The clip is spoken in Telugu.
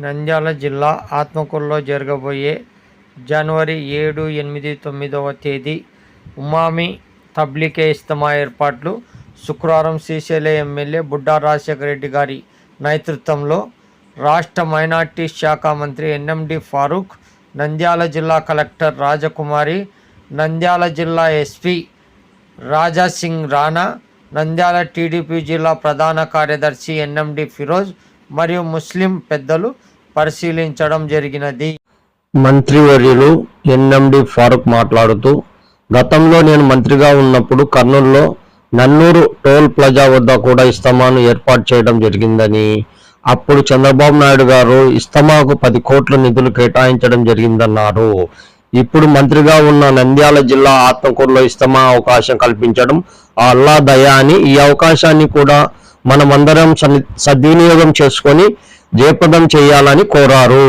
నంద్యాల జిల్లా ఆత్మకూరులో జరగబోయే జనవరి ఏడు ఎనిమిది తొమ్మిదవ తేదీ ఉమామి తబ్లికే ఇస్తమా ఏర్పాట్లు శుక్రవారం శ్రీశైల ఎమ్మెల్యే బుడ్డా రాజశేఖర రెడ్డి గారి నేతృత్వంలో రాష్ట్ర మైనార్టీ శాఖ మంత్రి ఎన్ఎండి ఫారూక్ నంద్యాల జిల్లా కలెక్టర్ రాజకుమారి నంద్యాల జిల్లా ఎస్పీ రాజా సింగ్ రాణా నంద్యాల టీడీపీ జిల్లా ప్రధాన కార్యదర్శి ఎన్ఎండి ఫిరోజ్ మరియు ముస్లిం పెద్దలు పరిశీలించడం జరిగినది. మంత్రివర్యులు ఎన్ఎండి ఫారూక్ మాట్లాడుతూ గతంలో నేను మంత్రిగా ఉన్నప్పుడు కర్నూలులో నన్నూరు టోల్ ప్లాజా వద్ద కూడా ఇస్తమాను ఏర్పాటు చేయడం జరిగిందని అప్పుడు చంద్రబాబు నాయుడు గారు ఇస్తమాకు పది కోట్ల నిధులు కేటాయించడం జరిగిందన్నారు. ఇప్పుడు మంత్రిగా ఉన్న నంద్యాల జిల్లా ఆత్మకూరులో ఇస్తమా అవకాశం కల్పించడం అల్లా దయా అని ఈ అవకాశాన్ని కూడా మనమందరం సద్వినియోగం చేసుకొని జయప్రదం చేయాలని కోరారు.